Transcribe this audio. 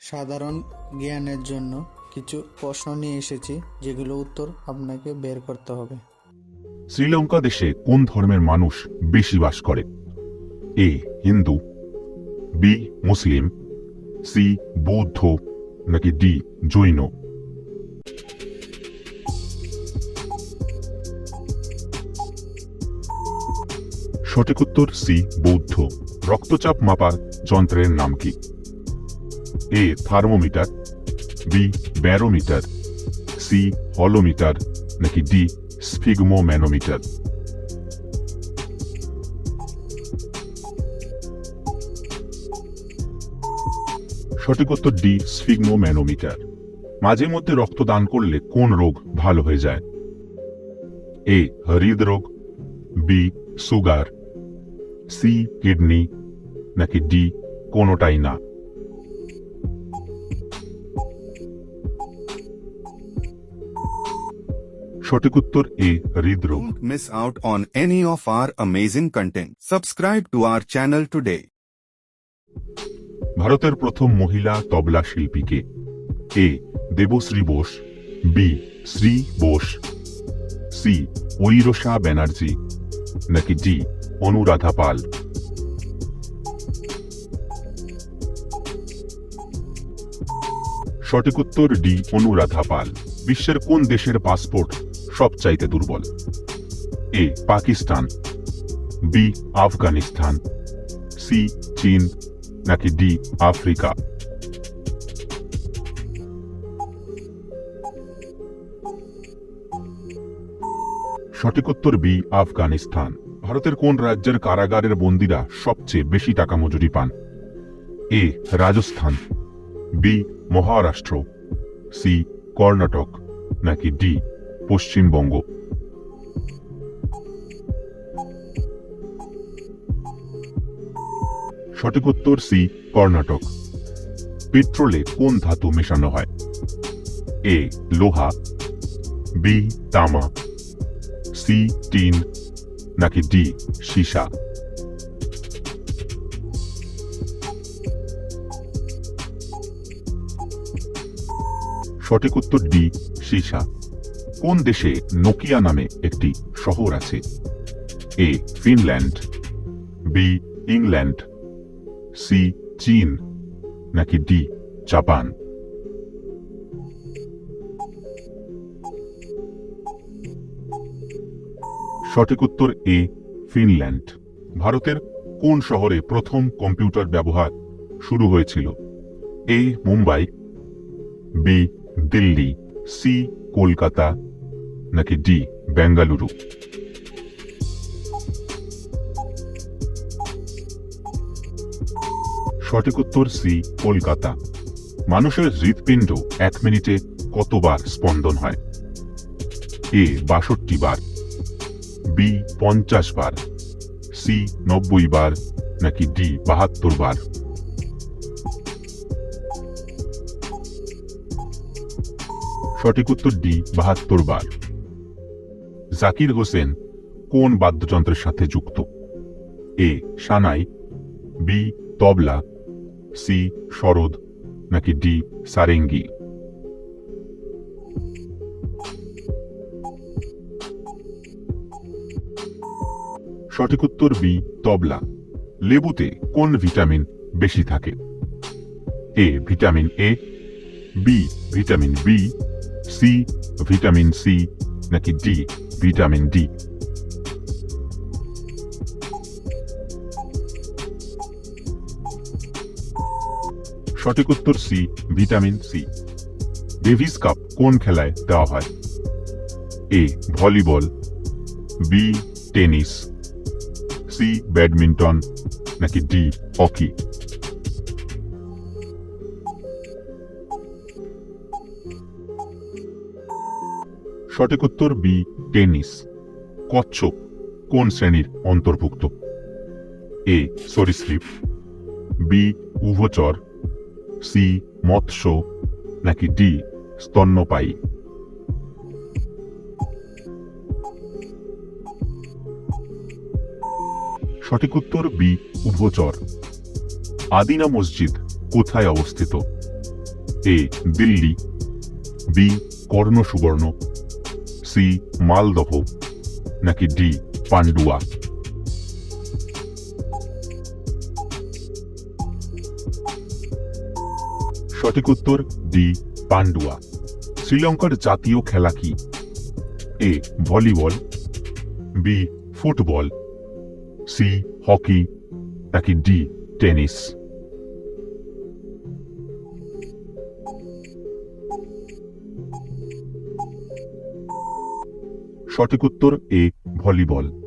সাধারণ জ্ঞানের জন্য কিছু প্রশ্ন নিয়ে এসেছি, যেগুলো উত্তর আপনাকে বের করতে হবে। শ্রীলঙ্কা দেশে কোন ধর্মের মানুষ বেশি বাস করে? A, Hindu, B, Muslim, C, বৌদ্ধ, নাকি ডি, জৈন? সঠিক উত্তর সি, বৌদ্ধ। রক্তচাপ মাপার যন্ত্রের নাম কি? A thermometer B barometer C holometer নাকি ডি স্ফিগমোম্যানোমিটার সঠিক উত্তর ডি স্ফিগমোম্যানোমিটার মাঝে মধ্যে রক্তদান করলে কোন রোগ ভালো হয়ে যায়? এ হৃদরোগ বি সুগার সি কিডনি, নাকি ডি কোনোটাই না? সঠিক উত্তর এ হৃদরোগ miss out on any of our amazing content. Subscribe to our channel today. ভারতের প্রথম মহিলা তবলা শিল্পীকে A Debashree Bose B Shri Bose C ঐরসা Banerjee নাকি ডি অনুরাধা পাল সঠিক উত্তর ডি অনুরাধা পাল বিশ্বের কোন দেশের পাসপোর্ট সবচাইতে দুর্বল। A, Pakistan. B, Afghanistan. C, চীন। নাকি ডি, আফ্রিকা। সঠিক উত্তর বি, আফগানিস্তান। ভারতের কোন রাজ্যের কারাগারের বন্দীরা সবচেয়ে বেশি টাকা মজুরি পান? A, Rajasthan. B, Maharashtra. C, Karnataka. নাকি ডি পশ্চিমবঙ্গ। সঠিক উত্তর সি, কর্ণাটক। পেট্রোলে কোন ধাতু মেশানো হয়? এ, লোহা। বি, তামা। C, tin. নাকি ডি, সীসা। সঠিক উত্তর ডি, সীসা। কোন দেশে নোকিয়া নামে একটি শহর আছে? A, Finland, B, England, C, চীন, নাকি ডি, জাপান? সঠিক উত্তর এ, ফিনল্যান্ড। ভারতের কোন শহরে প্রথম কম্পিউটার ব্যবহার শুরু হয়েছিল? A, Mumbai, B, Delhi, C, Kolkata নাকি ডি, বেঙ্গালুরু? সঠিক উত্তর সি, কলকাতা। মানুষের হৃৎপিণ্ড এক মিনিটে কতবার স্পন্দন হয়? এ, বাষট্টি বার। বি, পঞ্চাশ বার। সি, নব্বই বার। নাকি ডি, বাহাত্তর বার। সঠিক উত্তর ডি, বাহাত্তর বার। জাকির হোসেন কোন বাদ্যযন্ত্রের সাথে যুক্ত? এ, সানাই, বি, তবলা, সি শরদ নাকি ডি, সারেঙ্গি? সঠিক উত্তর বি, তবলা। লেবুতে কোন ভিটামিন বেশি থাকে? A, vitamin A, B, vitamin B, C, vitamin C, নাকি ডি? Vitamin D. সঠিক উত্তর C, vitamin C. Davis cup কোন খেলায় দেওয়া হয়? A, volleyball, B, tennis, C, badminton, নাকি ডি, হকি? সঠিক উত্তর বি, টেনিস। কচ্ছপ কোন শ্রেণির অন্তর্ভুক্ত? এ, সরীসৃপ। বি, উভচর। সি, মৎস্য। নাকি ডি, স্তন্যপায়ী? সঠিক উত্তর বি, উভচর। আদিনা মসজিদ কোথায় অবস্থিত? এ, দিল্লি। বি কর্ণ সুবর্ণ সি, মালদহ, নাকি ডি, পান্ডুয়া? সঠিক উত্তর, ডি, পান্ডুয়া। শ্রীলঙ্কার জাতীয় খেলা কি? A, volleyball, B, football, C, hockey, নাকি ডি, টেনিস? সঠিক উত্তর এ ভলিবল।